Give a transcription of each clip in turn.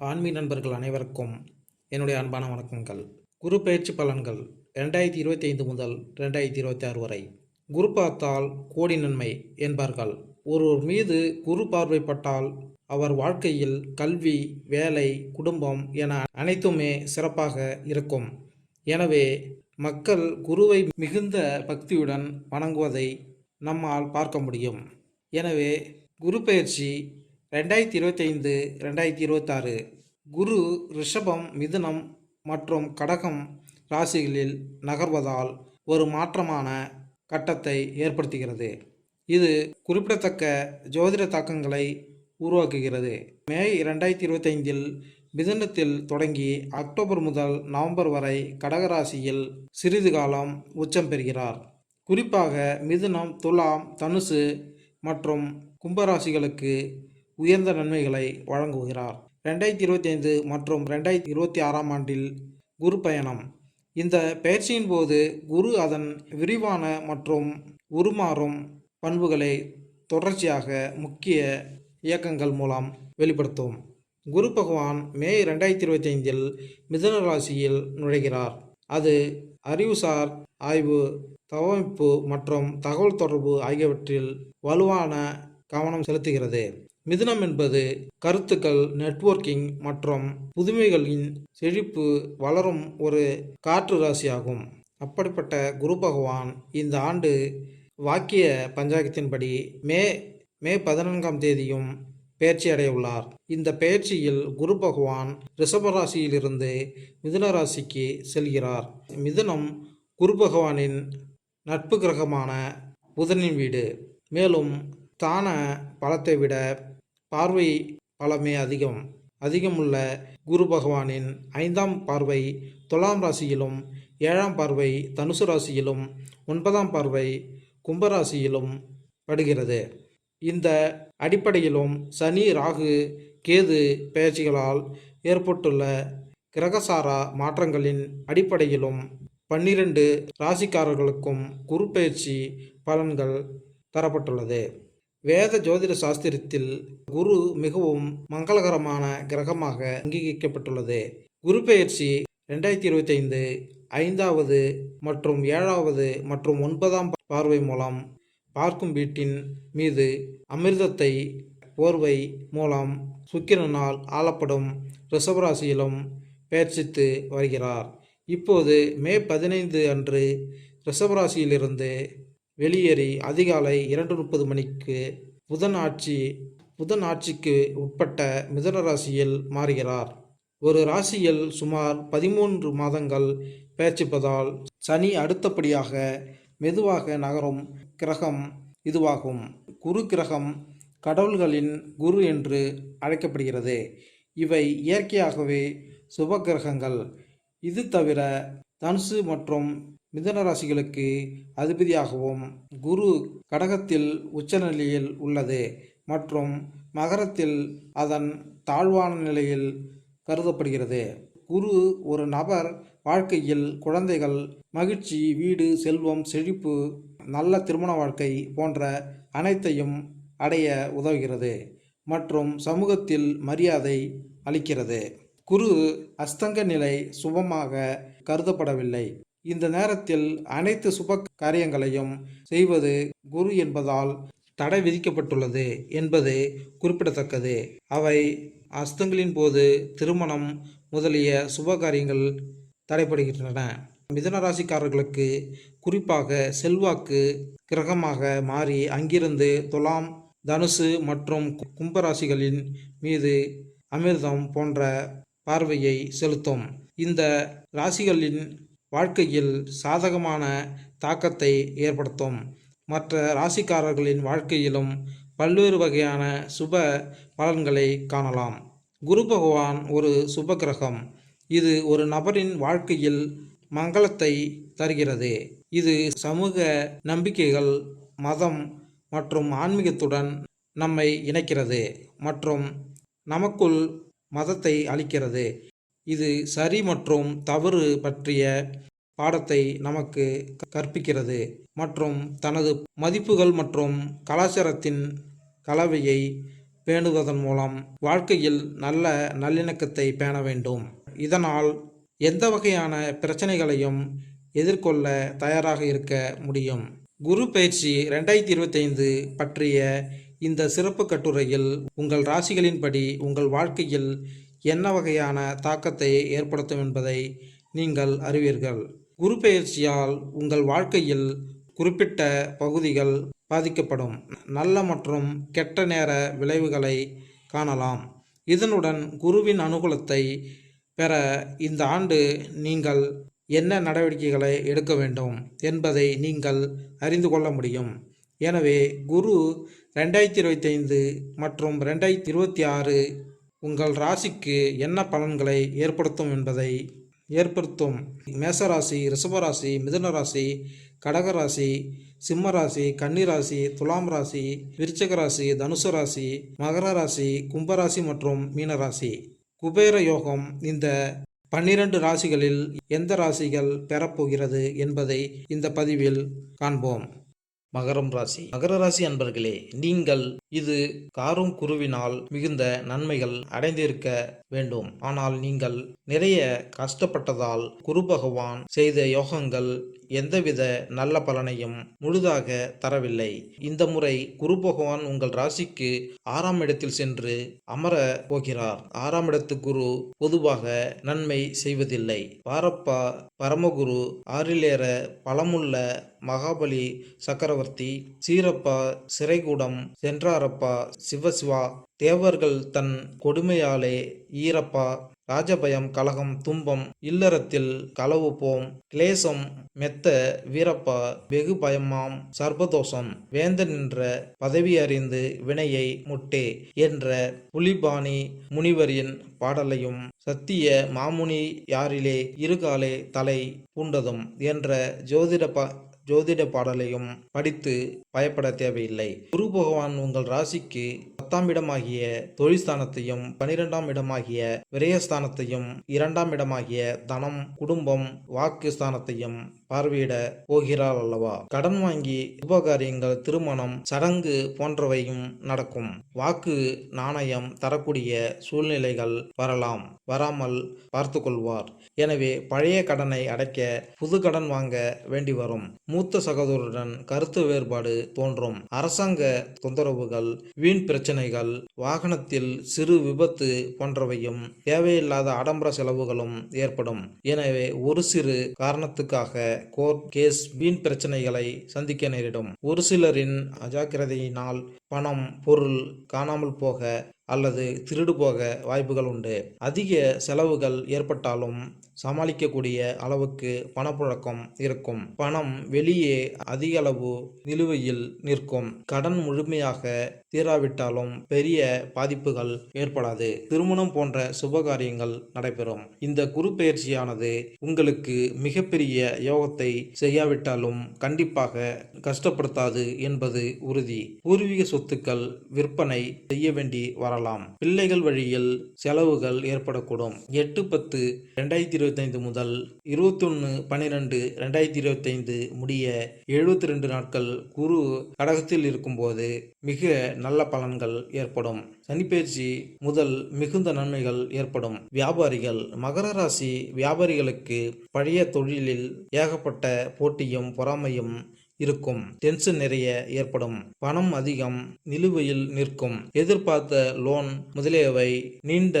ஆன்மீக நண்பர்கள் அனைவருக்கும் என்னுடைய அன்பான வணக்கங்கள். குரு பயிற்சி பலன்கள் ரெண்டாயிரத்தி இருபத்தி ஐந்து முதல் ரெண்டாயிரத்தி இருபத்தி ஆறு வரை. குரு பார்த்தால் கோடி நன்மை என்பார்கள். ஒருவர் மீது குரு பார்வைப்பட்டால் அவர் வாழ்க்கையில் கல்வி வேலை குடும்பம் என அனைத்துமே சிறப்பாக இருக்கும். எனவே மக்கள் குருவை மிகுந்த பக்தியுடன் வணங்குவதை நம்மால் பார்க்க முடியும். எனவே குரு பயிற்சி ரெண்டாயிரத்தி இருபத்தைந்து ரெண்டாயிரத்தி இருபத்தாறு குரு ரிஷபம் மிதுனம் மற்றும் கடகம் ராசிகளில் நகர்வதால் ஒரு மாற்றமான கட்டத்தை ஏற்படுத்துகிறது. இது குறிப்பிடத்தக்க ஜோதிட தாக்கங்களை உருவாக்குகிறது. மே ரெண்டாயிரத்தி இருபத்தைந்தில் மிதுனத்தில் தொடங்கி அக்டோபர் முதல் நவம்பர் வரை கடகராசியில் சிறிது காலம் உச்சம் பெறுகிறார். குறிப்பாக மிதுனம் துலாம் தனுசு மற்றும் கும்பராசிகளுக்கு உயர்ந்த நன்மைகளை வழங்குகிறார். ரெண்டாயிரத்தி இருபத்தி ஐந்து மற்றும் ரெண்டாயிரத்தி இருபத்தி ஆறாம் ஆண்டில் குரு பயணம். இந்த பயிற்சியின் போது குரு அதன் விரிவான மற்றும் உருமாறும் பண்புகளை தொடர்ச்சியாக முக்கிய இயக்கங்கள் மூலம் வெளிப்படுத்தும். குரு பகவான் மே ரெண்டாயிரத்தி இருபத்தி ஐந்தில் மிதன ராசியில் நுழைகிறார். அது அறிவுசார் ஆய்வு தவமைப்பு மற்றும் தகவல் தொடர்பு ஆகியவற்றில் வலுவான கவனம் செலுத்துகிறது. மிதுனம் என்பது கருத்துக்கள் நெட்வொர்க்கிங் மற்றும் புதுமைகளின் செழிப்பு வளரும் ஒரு காற்று ராசியாகும். அப்படிப்பட்ட குரு பகவான் இந்த ஆண்டு வாக்கிய பஞ்சாங்கத்தின்படி மே மே பதினான்காம் தேதியும் பயிற்சி அடையவுள்ளார். இந்த பெயர்ச்சியில் குரு பகவான் ரிஷபராசியிலிருந்து மிதுன ராசிக்கு செல்கிறார். மிதுனம் குரு பகவானின் நட்பு கிரகமான புதனின் வீடு. மேலும் தான பலத்தை விட பார்வை பலமே அதிகம். அதிகமுள்ள குரு பகவானின் ஐந்தாம் பார்வை துலாம் ராசியிலும் ஏழாம் பார்வை தனுசு ராசியிலும் ஒன்பதாம் பார்வை கும்பராசியிலும் படுகிறது. இந்த அடிப்படையிலும் சனி ராகு கேது பெயர்ச்சிகளால் ஏற்பட்டுள்ள கிரகசாரா மாற்றங்களின் அடிப்படையிலும் பன்னிரண்டு ராசிக்காரர்களுக்கும் குரு பெயர்ச்சி பலன்கள் தரப்பட்டுள்ளது. வேத ஜோதிட சாஸ்திரத்தில் குரு மிகவும் மங்களகரமான கிரகமாக அங்கீகரிக்கப்பட்டுள்ளது. குரு பெயர்ச்சி ரெண்டாயிரத்தி இருபத்தைந்து ஐந்தாவது மற்றும் ஏழாவது மற்றும் ஒன்பதாம் பார்வை மூலம் பார்க்கும் வீட்டின் மீது அமிர்தத்தை போர்வை மூலம் சுக்கிரனால் ஆளப்படும் ரிஷபராசியிலும் பெயர்ச்சித்து வருகிறார். இப்போது மே பதினைந்து அன்று ரிஷபராசியிலிருந்து வெளியேறி அதிகாலை இரண்டு முப்பது மணிக்கு புதன் ஆட்சி புதன் ஆட்சிக்கு உட்பட்ட மிதன ராசியில் மாறுகிறார். ஒரு ராசியில் சுமார் பதிமூன்று மாதங்கள் பெயர்ச்சிப்பதால் சனி அடுத்தபடியாக மெதுவாக நகரும் கிரகம் இதுவாகும். குரு கிரகம் கடவுள்களின் குரு என்று அழைக்கப்படுகிறது. இவை இயற்கையாகவே சுப கிரகங்கள். இது தவிர தனுசு மற்றும் மிதன ராசிகளுக்கு அதிபதியாகவும் குரு கடகத்தில் உச்சநிலையில் உள்ளது மற்றும் மகரத்தில் அதன் தாழ்வான நிலையில் கருதப்படுகிறது. குரு ஒரு நபர் வாழ்க்கையில் குழந்தைகள் மகிழ்ச்சி வீடு செல்வம் செழிப்பு நல்ல திருமண வாழ்க்கை போன்ற அனைத்தையும் அடைய உதவுகிறது மற்றும் சமூகத்தில் மரியாதை அளிக்கிறது. குரு அஸ்தங்க நிலை சுபமாக கருதப்படவில்லை. இந்த நேரத்தில் அனைத்து சுப காரியங்களையும் செய்வது குரு என்பதால் தடை விதிக்கப்பட்டுள்ளது என்பது குறிப்பிடத்தக்கது. அவை அஸ்தங்களின் போது திருமணம் முதலிய சுப காரியங்கள் தடைப்படுகின்றன மிதன ராசிக்காரர்களுக்கு குறிப்பாக செல்வாக்கு கிரகமாக மாறி அங்கிருந்து துலாம் தனுசு மற்றும் கும்பராசிகளின் மீது அமிர்தம் போன்ற பார்வையை செலுத்தும். இந்த ராசிகளின் வாழ்க்கையில் சாதகமான தாக்கத்தை ஏற்படுத்தும். மற்ற ராசிக்காரர்களின் வாழ்க்கையிலும் பல்வேறு வகையான சுப பலன்களை காணலாம். குரு பகவான் ஒரு சுப கிரகம். இது ஒரு நபரின் வாழ்க்கையில் மங்களத்தை தருகிறது. இது சமூக நம்பிக்கைகள் மதம் மற்றும் ஆன்மீகத்துடன் நம்மை இணைக்கிறது மற்றும் நமக்குள் மதத்தை அளிக்கிறது. இது சரி மற்றும் தவறு பற்றிய பாடத்தை நமக்கு கற்பிக்கிறது மற்றும் தனது மதிப்புகள் மற்றும் கலாச்சாரத்தின் கலவையை பேணுவதன் மூலம் வாழ்க்கையில் நல்ல நல்லிணக்கத்தை பேண வேண்டும். இதனால் எந்த வகையான பிரச்சனைகளையும் எதிர்கொள்ள தயாராக இருக்க முடியும். குரு பயிற்சி ரெண்டாயிரத்தி இருபத்தைந்து பற்றிய இந்த சிறப்பு கட்டுரையில் உங்கள் ராசிகளின்படி உங்கள் வாழ்க்கையில் என்ன வகையான தாக்கத்தை ஏற்படுத்தும் என்பதை நீங்கள் அறிவீர்கள். குரு பெயர்ச்சியால் உங்கள் வாழ்க்கையில் குறிப்பிட்ட பகுதிகள் பாதிக்கப்படும். நல்ல மற்றும் கெட்ட நேர விளைவுகளை காணலாம். இதனுடன் குருவின் அனுகூலத்தை பெற இந்த ஆண்டு நீங்கள் என்ன நடவடிக்கைகளை எடுக்க வேண்டும் என்பதை நீங்கள் அறிந்து கொள்ள முடியும். எனவே குரு ரெண்டாயிரத்தி இருபத்தைந்து மற்றும் ரெண்டாயிரத்தி இருபத்தி ஆறு உங்கள் ராசிக்கு என்ன பலன்களை ஏற்படுத்தும் என்பதை ஏற்படுத்தும்? மேசராசி ரிஷபராசி மிதுன ராசி கடகராசி சிம்ம ராசி கன்னிராசி துலாம் ராசி விருச்சக ராசி தனுசு ராசி மகர ராசி கும்பராசி மற்றும் மீனராசி. குபேர யோகம் இந்த பன்னிரண்டு ராசிகளில் எந்த ராசிகள் பெறப்போகிறது என்பதை இந்த பதிவில் காண்போம். மகரம் ராசி. மகர ராசி அன்பர்களே நீங்கள் இது காரும் குருவினால் மிகுந்த நன்மைகள் அடைந்திருக்க வேண்டும். ஆனால் நீங்கள் நிறைய கஷ்டப்பட்டதால் குரு பகவான் செய்த யோகங்கள் எந்தவித நல்ல பலனையும் முழுதாக தரவில்லை. இந்த முறை குரு பகவான் உங்கள் ராசிக்கு ஆறாம் இடத்தில் சென்று அமர போகிறார். ஆறாம் இடத்து குரு பொதுவாக நன்மை செய்வதில்லை. பாரப்பா பரமகுரு ஆறிலேற பலமுள்ள மகாபலி சக்கரவர்த்தி சீரப்பா சிறைகூடம் சென்றார் குமாரப்பா சிவசிவா தேவர்கள் தன் கொடுமையாலே ஈரப்பா ராஜபயம் கலகம் துன்பம் இல்லறத்தில் களவு போம் கிளேசம் மெத்த வீரப்பா வெகு பயமாம் சர்பதோஷம் வேந்தன் என்ற பதவி அறிந்து வினையை முட்டே என்ற புலிபாணி முனிவரின் பாடலையும் சத்திய மாமுனி யாரிலே இருகாலே தலை பூண்டதும் என்ற ஜோதிட ஜோதிட பாடலையும் படித்து பயப்பட தேவையில்லை. குரு பகவான் உங்கள் ராசிக்கு பத்தாம் இடமாகிய தொழில்ஸ்தானத்தையும் பனிரெண்டாம் இடமாகிய விரயஸ்தானத்தையும் இரண்டாம் இடமாகிய தனம் குடும்பம் வாக்கு ஸ்தானத்தையும் பார்வையிட போகிறாள் அல்லவா? கடன் வாங்கி உபகாரியங்கள் திருமணம் சடங்கு போன்றவையும் நடக்கும். வாக்கு நாணயம் தரக்கூடிய சூழ்நிலைகள் வரலாம். வராமல் பார்த்து கொள்வார் எனவே பழைய கடனை அடைக்க புது கடன் வாங்க வேண்டி வரும் மூத்த சகோதரருடன் கருத்து வேறுபாடு தோன்றும். அரசாங்க தொந்தரவுகள் வீண் பிரச்சனைகள் வாகனத்தில் சிறு விபத்து போன்றவையும் தேவையில்லாத ஆடம்பர செலவுகளும் ஏற்படும். எனவே ஒரு சிறு காரணத்துக்காக கோர்ட் கேஸ் வீண் பிரச்சனைகளை சந்திக்க நேரிடும். ஒரு சிலரின் அஜாக்கிரதையினால் பணம் பொருள் காணாமல் போக அல்லது திருடு போக வாய்ப்புகள் உண்டு. அதிக செலவுகள் ஏற்பட்டாலும் சமாளிக்கக்கூடிய அளவுக்கு பணப்புழக்கம் இருக்கும். பணம் வெளியே அதிக அளவு நிலுவையில் நிற்கும். கடன் முழுமையாக தீராவிட்டாலும் பெரிய பாதிப்புகள் ஏற்படாது. திருமணம் போன்ற சுபகாரியங்கள் நடைபெறும். இந்த குரு பயிற்சியானது உங்களுக்கு மிகப்பெரிய யோகத்தை செய்யாவிட்டாலும் கண்டிப்பாக கஷ்டப்படுத்தாது என்பது உறுதி. பூர்வீக சொத்துக்கள் விற்பனை செய்ய வேண்டி வரலாம் பிள்ளைகள் வழியில் செலவுகள் ஏற்படக்கூடும். எட்டு பத்து ரெண்டாயிரத்தி இருபத்தைந்து முதல் இருபத்தொன்று பன்னிரெண்டு ரெண்டாயிரத்தி இருபத்தைந்து முடிய எழுபத்தி ரெண்டு நாட்கள் குரு கடகத்தில் இருக்கும்போது மிக நல்ல பலன்கள் ஏற்படும். சனிப்பெயர்ச்சி முதல் மிகுந்த நன்மைகள் ஏற்படும். வியாபாரிகள் மகர ராசி வியாபாரிகளுக்கு பழைய தொழிலில் ஏகப்பட்ட போட்டியும் பொறாமையும் இருக்கும். டென்ஷன் நிறைய ஏற்படும். பணம் அதிகம் நிலுவையில் நிற்கும். எதிர்பார்த்த லோன் முதலியவை நீண்ட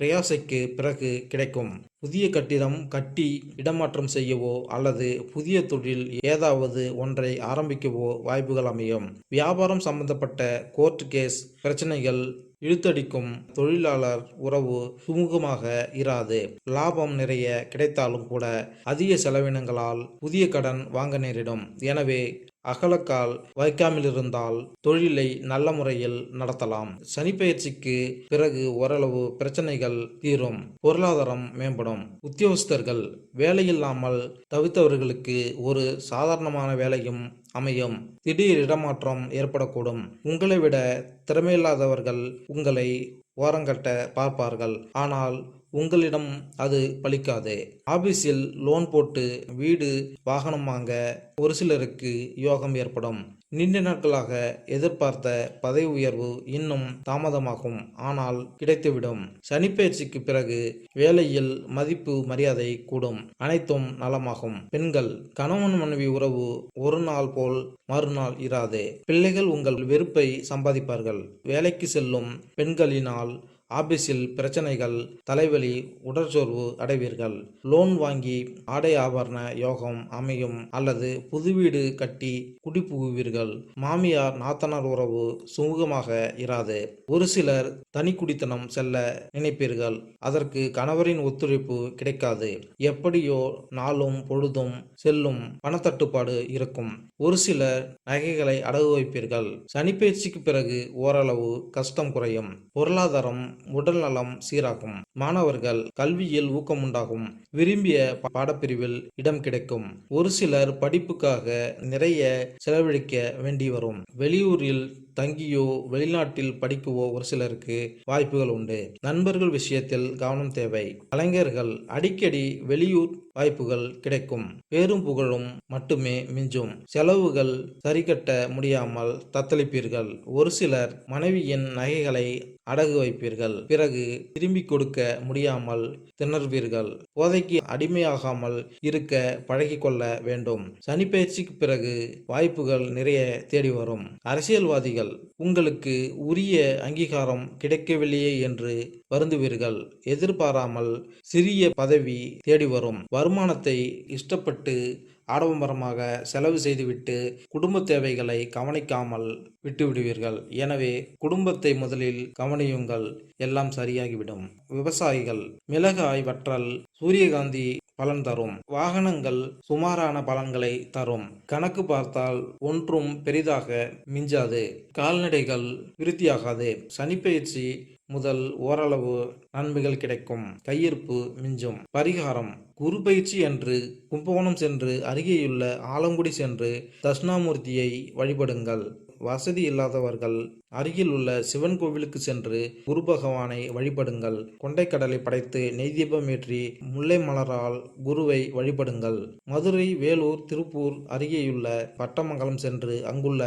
பிரயாசைக்கு பிறகு கிடைக்கும். புதிய கட்டிடம் கட்டி இடமாற்றம் செய்யவோ அல்லது புதிய தொழில் ஏதாவது ஒன்றை ஆரம்பிக்கவோ வாய்ப்புகள் அமையும். வியாபாரம் சம்பந்தப்பட்ட கோர்ட் கேஸ் பிரச்சனைகள் இழுத்தடிக்கும் தொழிலாளர் உறவு சுமூகமாக இராது. லாபம் நிறைய கிடைத்தாலும் கூட அதிக செலவினங்களால் புதிய கடன் வாங்க நேரிடும். எனவே அகலக்கால் வைக்காமல் இருந்தால் தொழிலை நல்ல முறையில் நடத்தலாம். சனிப்பெயர்ச்சிக்கு பிறகு ஓரளவு பிரச்சனைகள் தீரும். பொருளாதாரம் மேம்படும். உத்தியோகஸ்தர்கள் வேலையில்லாமல் தவித்தவர்களுக்கு ஒரு சாதாரணமான வேலையும் அமையும். திடீர் இடமாற்றம் ஏற்படக்கூடும். உங்களை விட திறமையில்லாதவர்கள் உங்களை ஓரங்கட்ட பார்ப்பார்கள். ஆனால் உங்களிடம் அது பலிக்காது. ஆபீஸில் லோன் போட்டு வீடு வாகனம் வாங்க ஒரு சிலருக்கு யோகம் ஏற்படும். நீண்ட நாட்களாக எதிர்பார்த்த பதவி உயர்வு இன்னும் தாமதமாகும். ஆனால் கிடைத்துவிடும். சனிப்பெயர்ச்சிக்கு பிறகு வேலையில் மதிப்பு மரியாதை கூடும். அனைத்தும் நலமாகும். பெண்கள் கணவன் மனைவி உறவு ஒரு நாள் போல் மறுநாள் இராது. பிள்ளைகள் உங்கள் வெறுப்பை சம்பாதிப்பார்கள். வேலைக்கு செல்லும் பெண்களினால் ஆபீஸில் பிரச்சனைகள் தலைவலி உடற்சோர்வு அடைவீர்கள். லோன் வாங்கி ஆடை ஆபரண யோகம் அமையும் அல்லது புது வீடு கட்டி குடிபுகுவீர்கள். மாமியார் நாத்தனார் உறவு சுமூகமாக இராது. ஒரு சிலர் தனி குடித்தனம் செல்ல நினைப்பீர்கள். அதற்கு கணவரின் ஒத்துழைப்பு கிடைக்காது. எப்படியோ நாளும் பொழுதும் செல்லும் பணத்தட்டுப்பாடு இருக்கும். ஒரு சிலர் நகைகளை அடகு வைப்பீர்கள். சனிப்பயிற்சிக்கு பிறகு ஓரளவு கஷ்டம் குறையும். பொருளாதாரம் உடல் நலம் சீராகும். மாணவர்கள் கல்வியில் ஊக்கம் உண்டாகும் விரும்பிய பாடப்பிரிவில் இடம் கிடைக்கும். ஒரு சிலர் படிப்புக்காக நிறைய செலவழிக்க வேண்டி வரும். வெளியூரில் தங்கியோ வெளிநாட்டில் படிக்கவோ ஒரு சிலருக்கு வாய்ப்புகள் உண்டு. நண்பர்கள் விஷயத்தில் கவனம் தேவை. கலைஞர்கள் அடிக்கடி வெளியூர் வாய்ப்புகள் கிடைக்கும். பேரும் புகழும் மட்டுமே மிஞ்சும். செலவுகள் சரிகட்ட முடியாமல் தத்தளிப்பீர்கள். ஒரு சிலர் மனைவியின் நகைகளை அடகு வைப்பீர்கள். பிறகு திரும்பி கொடுக்க முடியாமல் திணறுவீர்கள். போதைக்கு அடிமையாகாமல் இருக்க பழகிக்கொள்ள வேண்டும். சனிப்பயிற்சிக்கு பிறகு வாய்ப்புகள் நிறைய தேடி வரும். அரசியல்வாதிகள் உங்களுக்கு உரிய அங்கீகாரம் கிடைக்கவில்லையே என்று வருந்துவீர்கள். எதிர்பாராமல் சிறிய பதவி தேடி வரும் வருமானத்தை இஷ்டப்பட்டு ஆடம்பரமாக செலவு செய்துவிட்டு குடும்ப தேவைகளை கவனிக்காமல் விட்டுவிடுவீர்கள். எனவே குடும்பத்தை முதலில் கவனியுங்கள். எல்லாம் சரியாகிவிடும். விவசாயிகள் மிளகாய் ஆய்வற்றல் சூரியகாந்தி பலன் தரும். வாகனங்கள் சுமாரான பலன்களை தரும். கணக்கு பார்த்தால் ஒன்றும் பெரிதாக மிஞ்சாது. கால்நடைகள் விருத்தியாகாது. சனிப்பெயர்ச்சி முதல் ஓரளவு நன்மைகள் கிடைக்கும். கையிருப்பு மிஞ்சும். பரிகாரம். குரு பயிற்சி என்று கும்பகோணம் சென்று அருகேயுள்ள ஆலங்குடி சென்று தட்சிணாமூர்த்தியை வழிபடுங்கள். வசதி இல்லாதவர்கள் அருகில் உள்ள சிவன் கோவிலுக்கு சென்று குரு பகவானை வழிபடுங்கள். கொண்டைக்கடலை படைத்து நெய் தீபம் ஏற்றி முல்லை மலரால் குருவை வழிபடுங்கள். மதுரை வேலூர் திருப்பூர் அருகேயுள்ள பட்டமங்கலம் சென்று அங்குள்ள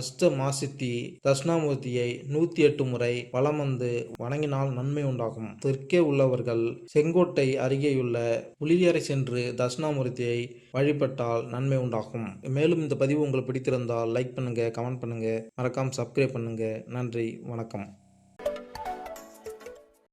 அஷ்ட மாசித்தி தட்சிணாமூர்த்தியை நூத்தி எட்டு முறை வலம் வந்து வணங்கினால் நன்மை உண்டாகும். தெற்கே உள்ளவர்கள் செங்கோட்டை அருகேயுள்ள புலியரை சென்று தட்சிணாமூர்த்தியை வழிபட்டால் நன்மை உண்டாகும். மேலும் இந்த பதிவு உங்களுக்கு பிடித்திருந்தால் லைக் பண்ணுங்க கமெண்ட் பண்ணுங்க. மறக்காம சப்ஸ்கிரைப் பண்ணுங்க. நன்றி வணக்கம்.